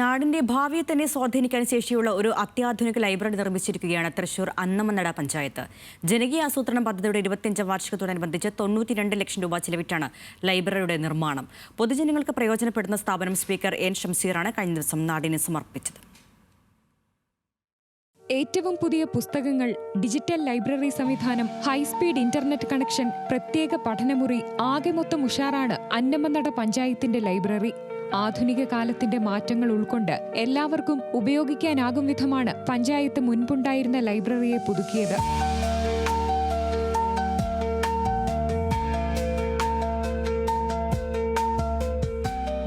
നാടിന്റെ ഭാവിയെ തന്നെ സ്വാധീനിക്കാൻ ശേഷിയുള്ള ഒരു അത്യാധുനിക ലൈബ്രറി നിർമ്മിച്ചിരിക്കുകയാണ് തൃശൂർ അന്നമനട പഞ്ചായത്ത്. ജനകീയ ആസൂത്രണ പദ്ധതിയുടെ ഇരുപത്തിയഞ്ചാം വാർഷികത്തോടനുബന്ധിച്ച് തൊണ്ണൂറ്റിരണ്ട് ലക്ഷം രൂപ ചിലവിട്ടാണ് ലൈബ്രറിയുടെ നിർമ്മാണം. പൊതുജനങ്ങൾക്ക് പ്രയോജനപ്പെടുന്ന സ്ഥാപനം സ്പീക്കർ എൻ ഷംസീറാണ് കഴിഞ്ഞ ദിവസം നാടിനെ സമർപ്പിച്ചത്. ഏറ്റവും പുതിയ പുസ്തകങ്ങൾ ഡിജിറ്റൽ ലൈബ്രറി സംവിധാനം ഹൈസ്പീഡ് ഇന്റർനെറ്റ് കണക്ഷൻ പ്രത്യേക പഠനമുറി ആകെ മൊത്തം ഉഷാറാണ് അന്നമനട പഞ്ചായത്തിന്റെ ലൈബ്രറി. ആധുനിക കാലത്തിന്റെ മാറ്റങ്ങൾ ഉൾക്കൊണ്ട് എല്ലാവർക്കും ഉപയോഗിക്കാനാകും വിധമാണ് പഞ്ചായത്ത് മുൻപുണ്ടായിരുന്ന ലൈബ്രറിയെ പുതുക്കിയത്.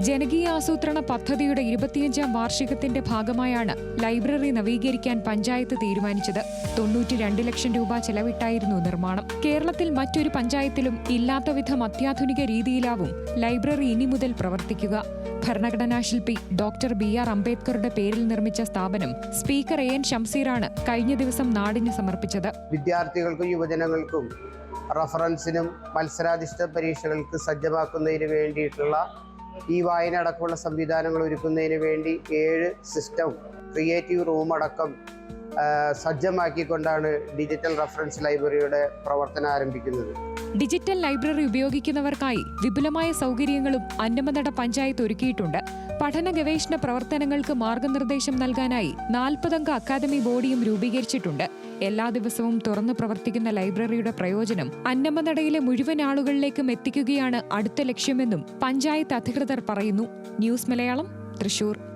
ജനകീയ ആസൂത്രണ പദ്ധതിയുടെ ഇരുപത്തിയഞ്ചാം വാർഷികത്തിന്റെ ഭാഗമായാണ് ലൈബ്രറി നവീകരിക്കാൻ പഞ്ചായത്ത് തീരുമാനിച്ചത്. തൊണ്ണൂറ്റി രണ്ട് ലക്ഷം രൂപ ചെലവിട്ടായിരുന്നു നിർമ്മാണം. കേരളത്തിൽ മറ്റൊരു പഞ്ചായത്തിലും ഇല്ലാത്ത വിധം അത്യാധുനിക രീതിയിലാവും ലൈബ്രറി ഇനി മുതൽ പ്രവർത്തിക്കുക. ഭരണഘടനാ ശില്പി ഡോക്ടർ ബി ആർ അംബേദ്കറുടെ പേരിൽ നിർമ്മിച്ച സ്ഥാപനം സ്പീക്കർ എ എൻ ഷംസീറാണ് കഴിഞ്ഞ ദിവസം നാടിന് സമർപ്പിച്ചത്. വിദ്യാർത്ഥികൾക്കും യുവജനങ്ങൾക്കും റഫറൻസിനും മത്സരാധിഷ്ഠിത പരീക്ഷകൾക്ക് സജ്ജമാക്കുന്നതിന് വേണ്ടിയിട്ടുള്ള ഈ വായന അടക്കമുള്ള സംവിധാനങ്ങൾ ഒരുക്കുന്നതിന് വേണ്ടി ഏഴ് സിസ്റ്റം ക്രിയേറ്റീവ് റൂം അടക്കം സജ്ജമാക്കിക്കൊണ്ടാണ് ഡിജിറ്റൽ റഫറൻസ് ലൈബ്രറിയുടെ പ്രവർത്തനം ആരംഭിക്കുന്നത്. ഡിജിറ്റൽ ലൈബ്രറി ഉപയോഗിക്കുന്നവർക്കായി വിപുലമായ സൗകര്യങ്ങളും അന്നമനട പഞ്ചായത്ത് ഒരുക്കിയിട്ടുണ്ട്. പഠന ഗവേഷണ പ്രവർത്തനങ്ങൾക്ക് മാർഗനിർദ്ദേശം നൽകാനായി നാൽപ്പതംഗ അക്കാദമി ബോഡിയും രൂപീകരിച്ചിട്ടുണ്ട്. എല്ലാ ദിവസവും തുറന്നു പ്രവർത്തിക്കുന്ന ലൈബ്രറിയുടെ പ്രയോജനം അന്നമനടയിലെ മുഴുവൻ ആളുകളിലേക്കും എത്തിക്കുകയാണ് അടുത്ത ലക്ഷ്യമെന്നും പഞ്ചായത്ത് അധികൃതർ പറയുന്നു. ന്യൂസ് മലയാളം തൃശൂർ.